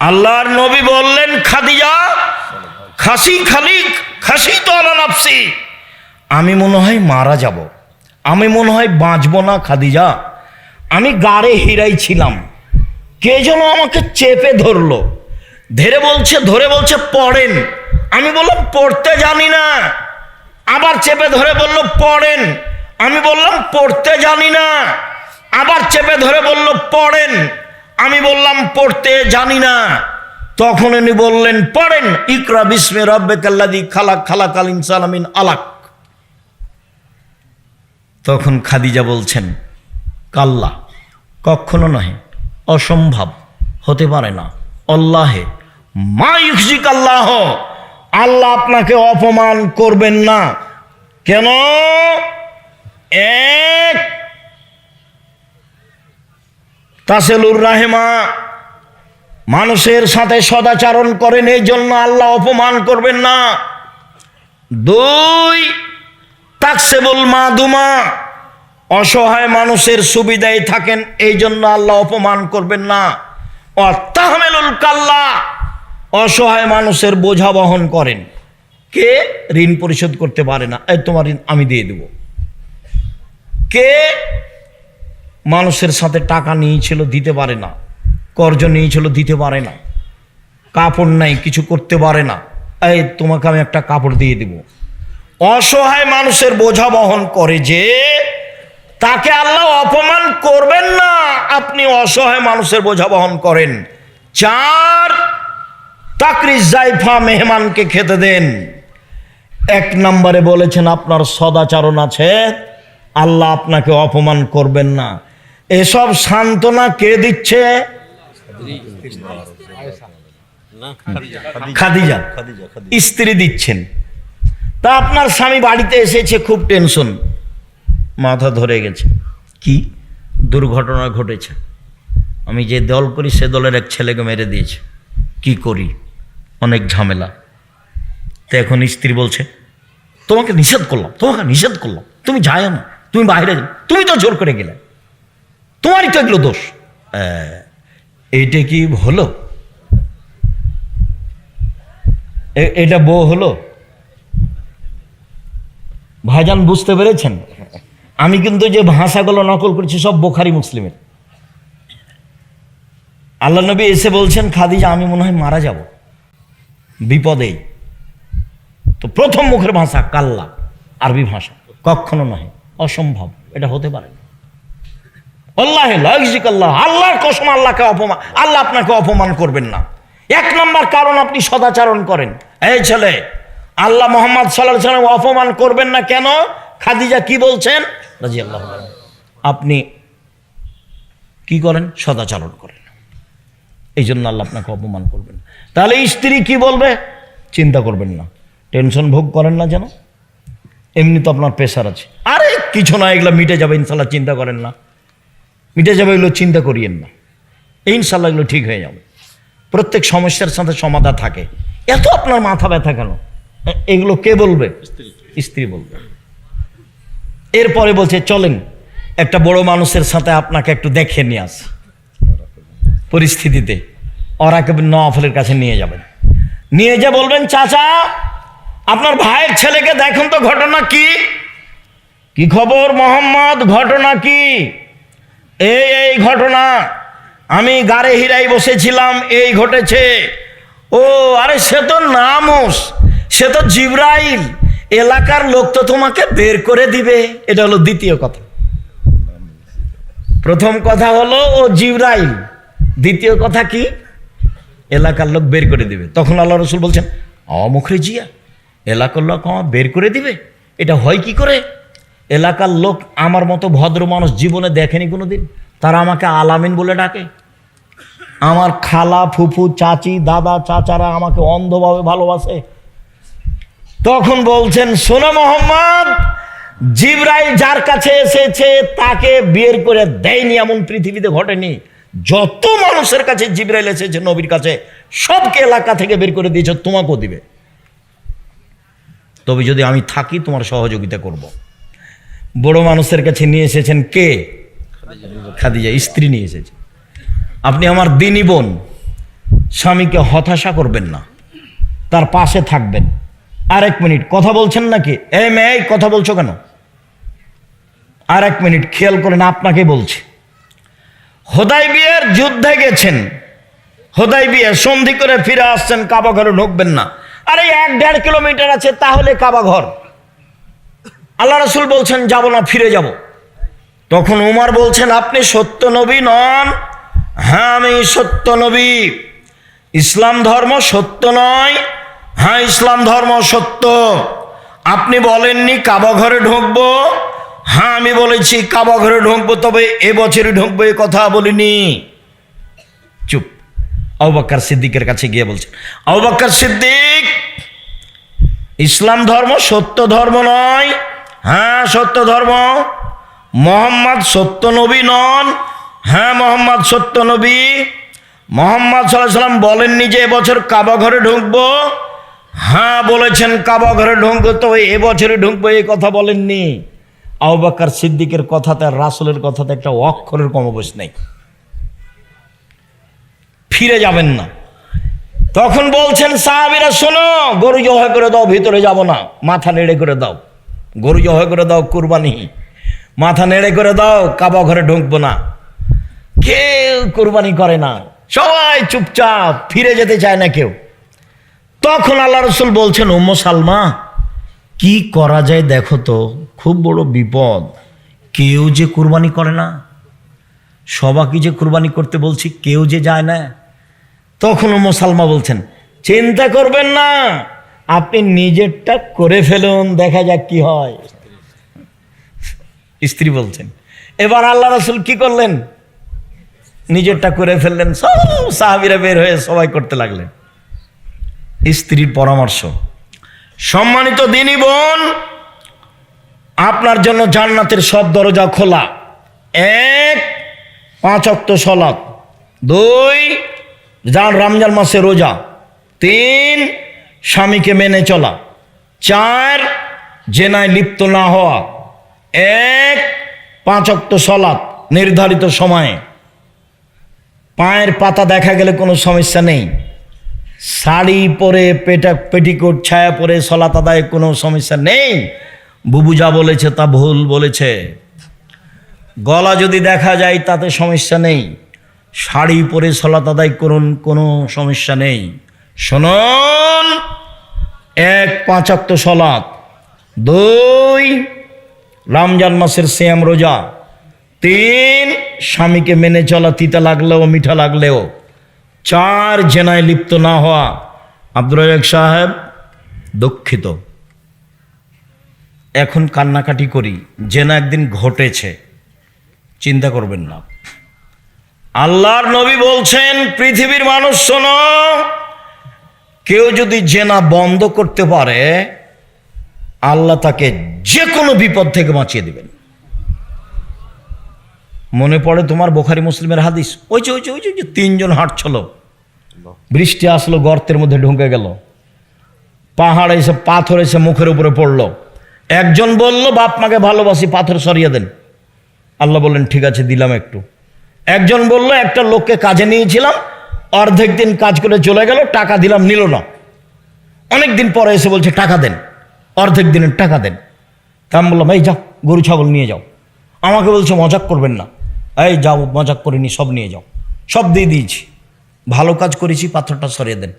আল্লাহর নবী বললেন, খাদিজা, খাসি খালিক, খাসি তো নাফসি। আমি মনে হয় মারা যাব। আমি মনে হয় বাঁচব না, খাদিজা। আমি গাড়ে হিরাই ছিলাম। কে যেন আমাকে চেপে ধরলো। ধরে বলছে ধরে বলছে, পড়েন। আমি বললাম, পড়তে জানি না। আবার চেপে ধরে বলল, পড়েন। আমি বললাম, পড়তে জানি না। আবার চেপে ধরে বলল, পড়েন। আমি বললাম, পড়তে জানি না। তখন উনি বললেন, পড়েন, ইকরা বিস্মে রব্বে কাল্লাদি খালাক খালাক আল ইনসালামিন আলাক। তখন খাদিজা বলছেন, কাল্লা, কখনো নহে, অসম্ভব, হতে পারে না। অল্লাহে মা ইউজিক আল্লাহ আল্লাহ আপনাকে অপমান করবেন না। কেন? এক তাসেলুর রাহেমা, মানুষের সাথে সদাচারণ করেন, এই জন্য আল্লাহ অপমান করবেন না। দুই, তাকসেবুল মা দুমা অসহায় মানুষের সুবিধায় থাকেন, এই জন্য আল্লাহ অপমান করবেন না। অত্যাহমেলুল কাল্লা, অসহায় মানুষের বোঝা বহন করেন। কে? ঋণ পরিশোধ করতে পারে না। এই তোমার ঋণ আমি দিয়ে দেব। কে? মানুষের সাথে টাকা নিয়েছিল দিতে পারে না। কর্জ নিয়েছিল দিতে পারে না। কাপড় নাই, কিছু করতে পারে না। এই, তোমাকে আমি একটা কাপড় দিয়ে দেব। অসহায় মানুষের বোঝা বহন করে যে তাকে আল্লাহ অপমান করবেন না, আপনি অসহায় মানুষের বোঝা বহন করেন। চার তাকরিস জাইফা মেহমানকে খেতে দেন। এক নম্বরে বলেছেন, আপনার সদাচরণ আছে। আল্লাহ আপনাকে অপমান করবেন না। এসব সান্ত্বনা কে দিচ্ছে? খাদিজা। স্ত্রী দিচ্ছেন। তা আপনার স্বামী বাড়িতে এসেছে, খুব টেনশন। মাথা ধরে গেছে। কি? দুর্ঘটনা ঘটেছে। আমি যে দল করি, সে দলের এক ছেলেকে মেরে দিয়েছে। কি করি? অনেক ঝামেলা। তো এখন স্ত্রী বলছে, তোমাকে নিষেধ করলাম, তোমাকে নিষেধ করলাম। তুমি যায় না। তুমি বাইরে যাও। তুমি তো জোর করে গেলে। তোমারই তো এগুলো দোষ। এইটা কি হলো? এটা বউ হলো? ভাইজান, বুঝতে পেরেছেন? আমি কিন্তু যে ভাষাগুলো নকল করছি, সব বোখারি মুসলিমের। আল্লাহ নবী এসে বলছেন, খাদিজা, আমি মনে হয় মারা যাব। বিপদেই। তো প্রথম মুখের ভাষা কাল্লা, আরবি ভাষা। কখনো নয়, অসম্ভব। এটা হতে পারে না। আল্লাহ আল্লাহ। আল্লাহর কসম আল্লাহকে অপমান আল্লাহ আপনাকে অপমান করবেন না। এক নম্বর কারণ আপনি সদাচারণ করেন। এই ছেলে, আল্লাহ মোহাম্মদ সাল্লাহ সাল্লাম অপমান করবেন না কেন? খাদিজা কি বলছেন? রাজি আল্লাহ আপনি কি করেন? সদাচারণ করেন। এই জন্য আল্লাহ আপনাকে অপমান করবেন। তাহলে স্ত্রী কি বলবে? চিন্তা করবেন না। টেনশন ভোগ করেন না যেন। এমনি তো আপনার প্রেশার আছে। আরে কিছু না, এগুলো মিটে যাবে ইনশাল্লাহ চিন্তা করেন না। মিটে যাবে এগুলো চিন্তা করিয়েন না। ইনশাল্লাহ এগুলো ঠিক হয়ে যাবে। প্রত্যেক সমস্যার সাথে সমাধা থাকে। এত আপনার মাথা ব্যথা কেন? এগুলো কে বলবে? স্ত্রী। বলবে। এরপরে বলছে চলেন একটা বড় মানুষের সাথে আপনাকে একটু দেখে নিয়ে আস। পরিস্থিতিতে। ওরাকে নফলের কাছে নিয়ে যাবেন। নিয়ে যে বলবেন চাচা আপনার ভাইয়ের ছেলেকে দেখুন তো ঘটনা কি? কি খবর মোহাম্মদ? ঘটনা কি? এই এই ঘটনা, আমি গাড়ে হিরাই বসেছিলাম, এই ঘটেছে। ও, আরে সে তো নামুস, সে তো জিব্রাইল, এলাকার লোক তো তোমাকে বের করে দিবে। এটা হলো দ্বিতীয় কথা। প্রথম কথা হলো, ও জিব্রাইল। দ্বিতীয় কথা কি? এলাকার লোক বের করে দিবে। তখন আল্লাহ রসুল বলছেন অমুখরে জিয়া এলাকার লোক বের করে দিবে? এটা হয় কি করে? এলাকার লোক আমার মতো ভদ্র মানুষ জীবনে দেখেনি কোনো দিন তারা আমাকে আলামিন বলে ডাকে। আমার খালা, ফুফু, চাচি, দাদা, চাচারা আমাকে অন্ধভাবে ভালোবাসে। তখন বলছেন, শোনো মোহাম্মদ, জিব্রাইল যার কাছে এসেছে তাকে বের করে দেয়নি, এমন পৃথিবীতে ঘটেনি। যত মানুষের কাছে জিব্রাইল এসেছে, নবীর কাছে, সবকে এলাকা থেকে বের করে দিয়েছে, তোমাকেও দিবে। তবে যদি আমি থাকি, তোমার সহযোগিতা করব। বড় মানুষের কাছে নিয়ে এসেছেন কে? খাদিজা, স্ত্রী নিয়ে এসেছে। আপনি আমার দিনী বোন, স্বামীকে হতাশা করবেন না, তার পাশে থাকবেন। আর এক মিনিট, কথা বলছেন নাকি? এ মেয়ে কথা বলছো কেন? আর এক মিনিট, খেয়াল করেন আপনাকে বলছি। হোদাই বিয়ের যুদ্ধে গেছেন। হোদাই বিয়ে, সন্ধি করে ফিরে আসছেন, কাবা ঘরে ঢুকবেন না। আরে এক দেড় কিলোমিটার আছে, তাহলে কাবা ঘর। আল্লাহ রসুল বলছেন, যাব না, ফিরে যাব। তখন উমার বলছেন, আপনি সত্য নবী নন। হ্যাঁ আমি সত্য নবী। ইসলাম ধর্ম সত্য নয়? হ্যাঁ ইসলাম ধর্ম সত্য। আপনি বলেননি, কাবা ঘরে ঢুকবো? হ্যাঁ আমি বলেছি, কাবা ঘরে ঢুকবো, তবে এবছরই ঢুকবো, এ কথা বলিনি। চুপ। আউবাক্কার সিদ্দিকের কাছে গিয়ে বলছেন আউবাক্কার সিদ্দিক, ইসলাম ধর্ম সত্য ধর্ম নয়। হ্যাঁ সত্য ধর্ম। মোহাম্মদ সত্য নবী নন। হ্যাঁ মোহাম্মদ সত্য নবী। মোহাম্মদ সাল্লাহ সাল্লাম বলেননি যে এবছর কাবা ঘরে ঢুকবো। হ্যাঁ বলেছেন কাবা ঘরে ঢুকবো, তো এবছরে ঢুকবো এই কথা বলেননি। আউবাক্কার সিদ্দিকের কথাতে রাসুলের কথাতে একটা অক্ষরের কমবেশ নেই। ফিরে যাবেন না। তখন বলছেন, সাহাবিরা, শোনো, গরু জবাই করে দাও, ভিতরে যাব না, মাথা নেড়ে করে দাও। গরু জবাই করে দাও কুরবানি, মাথা নেড়ে করে দাও, কাবা ঘরে ঢুকবো না। কেউ কুরবানি করে না। সবাই চুপচাপ ফিরে যেতে চায় না কেউ। তখন আল্লাহ রসুল বলছেন ওম্ম সালমা, কি করা যায় দেখো তো, খুব বড় বিপদ। কেউ যে কুরবানি করে না সবাইকে যে কুরবানি করতে বলছি, কেউ যে যায় না। তখন মুসালমা বলছেন, চিন্তা করবেন না আপনি নিজেরটা করে ফেলুন, দেখা যাক কি হয়। স্ত্রী বলছেন, এবার আল্লাহ রসুল কি করলেন? নিজেরটা করে ফেললেন, সব সাহাবিরা বের হয়ে সবাই করতে লাগলেন। স্ত্রীর পরামর্শ, সম্মানিত দিনী বোন, আপনার জন্য জান্নাতের সব দরজা খোলা। এক, পাঁচ অক্ত সলাপ দুই যান রমজান মাসে রোজা। তিন স্বামীকে মেনে চলা। চার, জেনায় লিপ্ত না হওয়া। এক, পাঁচ অক্ত সলাপ নির্ধারিত সময়ে। পায়ের পাতা দেখা গেলে কোনো সমস্যা নেই। শাড়ি পরে পেটা পেটিকোট, ছায়া পরে সলাত আদায় কোনো সমস্যা নেই। বুবু যা বলেছে তা ভুল বলেছে। গলা যদি দেখা যায় তাতে সমস্যা নেই। শাড়ি পরে সলাত আদায় করুন, কোনো সমস্যা নেই। শুনুন। এক পাঁচাক্ত সলাত। দুই, রমজান মাসের শ্যাম রোজা। তিন, স্বামীকে মেনে চলা তিতা লাগলেও, মিঠা লাগলেও। চার, জেনায় লিপ্ত না হওয়া। আব্দুর রাজাক সাহেব দুঃখিত। এখন কান্নাকাটি করি জেনা একদিন ঘটেছে। চিন্তা করবেন না। আল্লাহর নবী বলছেন, পৃথিবীর মানুষ শোনো কেউ যদি জেনা বন্ধ করতে পারে, আল্লাহ তাকে যে কোনো বিপদ থেকে বাঁচিয়ে দিবেন। মনে পড়ে তোমার বোখারি মুসলিমের হাদিস? ওই যে ওই যে ওই যে তিনজন হাঁটছিল। বৃষ্টি আসলো, গর্তের মধ্যে ঢুকে গেল। পাহাড় এসে পাথর এসে মুখের উপরে পড়ল। একজন বলল, বাপ মাকে ভালোবাসি, পাথর সরিয়ে দেন। আল্লাহ বললেন, ঠিক আছে, দিলাম একটু। একজন বলল, একটা লোককে কাজে নিয়েছিলাম অর্ধেক দিন কাজ করে চলে গেল, টাকা দিলাম, নিল না। অনেক দিন পরে এসে বলছে, টাকা দেন। অর্ধেক দিনের টাকা দেন। তা আমি বললাম, এই যাও গরু, ছাগল নিয়ে যাও। আমাকে বলছে, মজাক করবেন না। এই যাও, মজাক করিনি সব নিয়ে যাও। সব দিয়ে দিয়েছি। ভালো কাজ করেছি, পাথরটা সরিয়ে দেন।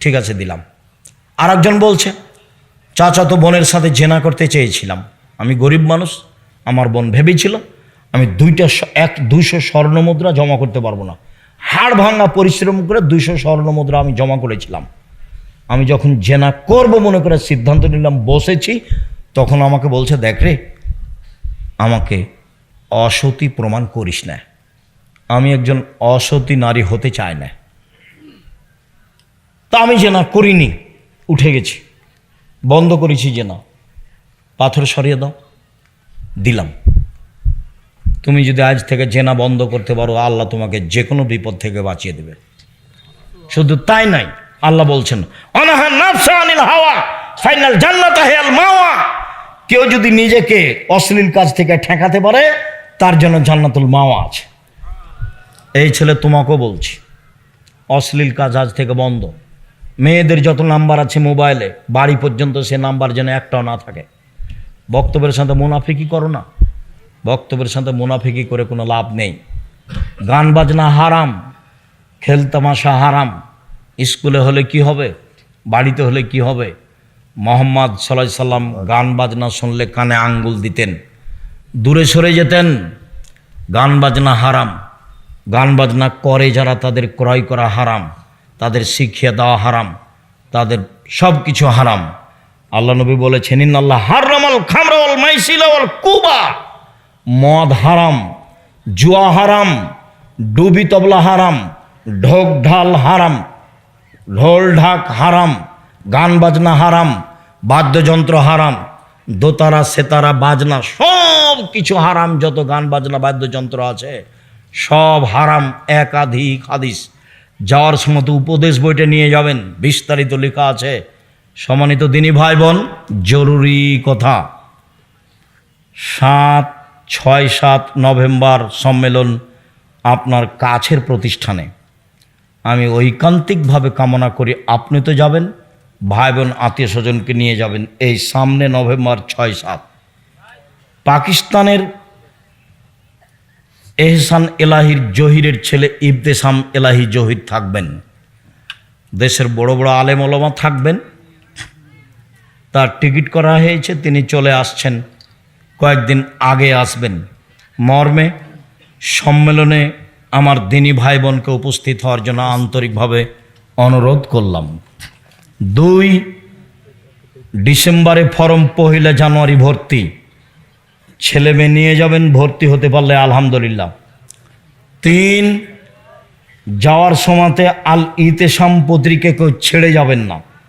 ঠিক আছে, দিলাম। আর একজন বলছে, চাচা তো বোনের সাথে জেনা করতে চেয়েছিলাম। আমি গরিব মানুষ, আমার বোন ভেবেছিল, আমি দুইটা এক দুইশো স্বর্ণ মুদ্রা জমা করতে পারব না। হাড় ভাঙা পরিশ্রম করে দুইশো স্বর্ণ মুদ্রা আমি জমা করেছিলাম। আমি যখন জেনা করব মনে করে সিদ্ধান্ত নিলাম, বসেছি, তখন আমাকে বলছে, দেখ রে, আমাকে অসতী প্রমাণ করিস না। আমি একজন অসতী নারী হতে চাই না। তা আমি জেনা করিনি, উঠে গেছি। বন্ধ করেছি জেনা। পাথর সরিয়ে দাও, দিলাম। তুমি যদি আজ থেকে জেনা বন্ধ করতে পারো, আল্লাহ তোমাকে যে কোনো বিপদ থেকে বাঁচিয়ে দেবে। শুধু তাই নাই, আল্লাহ বলছেন, অনাহা হাওয়া, ফাইনাল হেয়াল মাওয়া। কেউ যদি নিজেকে অশ্লীল কাজ থেকে ঠেকাতে পারে, তার জন্য জান্নাতুল মাওয়া আছে। এই ছেলে তোমাকেও বলছি, অশ্লীল কাজ আজ থেকে বন্ধ। মেয়েদের যত নাম্বার আছে মোবাইলে, বাড়ি পর্যন্ত সে নাম্বার যেন একটাও না থাকে। বক্তব্যের সাথে মুনাফিকি করো না। বক্তব্যের সাথে মুনাফিকি করে কোনো লাভ নেই। গান বাজনা হারাম খেলতামাশা হারাম। স্কুলে হলে কি হবে? বাড়িতে হলে কি হবে? মোহাম্মদ সাল্লাহ সাল্লাম গান বাজনা শুনলে কানে আঙ্গুল দিতেন। দূরে সরে যেতেন, গান বাজনা হারাম। গান বাজনা করে যারা তাদের ক্রয় করা হারাম, তাদের শিখিয়ে দেওয়া হারাম, তাদের সব কিছু হারাম। আল্লাহ নবী বলেছেন, ইন্নাল্লাহ হারামাল খামরাওয়াল মাইসিলাওয়াল কুবা। মদ হারাম, জুয়া হারাম, ডুবি তবলা হারাম, ঢোক ঢাল হারাম, ঢোল ঢাক হারাম, গান বাজনা হারাম, বাদ্যযন্ত্র হারাম, দোতারা, সেতারা, বাজনা, সব কিছু হারাম, যত গান বাজনা, বাদ্যযন্ত্র আছে, সব হারাম, একাধিক হাদিস। যাওয়ার সময় উপদেশ বইটা নিয়ে যাবেন, বিস্তারিত লেখা আছে। সমানিত দিনী ভাই বোন, জরুরি কথা। সাত ছয় সাত নভেম্বর সম্মেলন আপনার কাছের প্রতিষ্ঠানে। আমি ঐকান্তিকভাবে কামনা করি আপনি তো যাবেন ভাই বোন আত্মীয় স্বজনকে নিয়ে যাবেন এই সামনে নভেম্বর ছয় সাত। পাকিস্তানের এহসান এলাহির জহিরের ছেলে ইবতেসাম এলাহি জহির থাকবেন। দেশের বড় বড় আলেম ওলমা থাকবেন। তার টিকিট করা হয়েছে, তিনি চলে আসছেন কয়েকদিন আগে আসবেন। মর্মে সম্মেলনে আমার দিনী ভাই বোনকে উপস্থিত হওয়ার জন্য আন্তরিকভাবে অনুরোধ করলাম। দুই ডিসেম্বরে ফরম পহিলা জানুয়ারি ভর্তি। ছেলে মেয়ে নিয়ে যাবেন, ভর্তি হতে পারলে আলহামদুলিল্লাহ। তিন, যাওয়ার সময়তে আল ইতেসাম পত্রিকা কেউ ছেড়ে যাবেন না।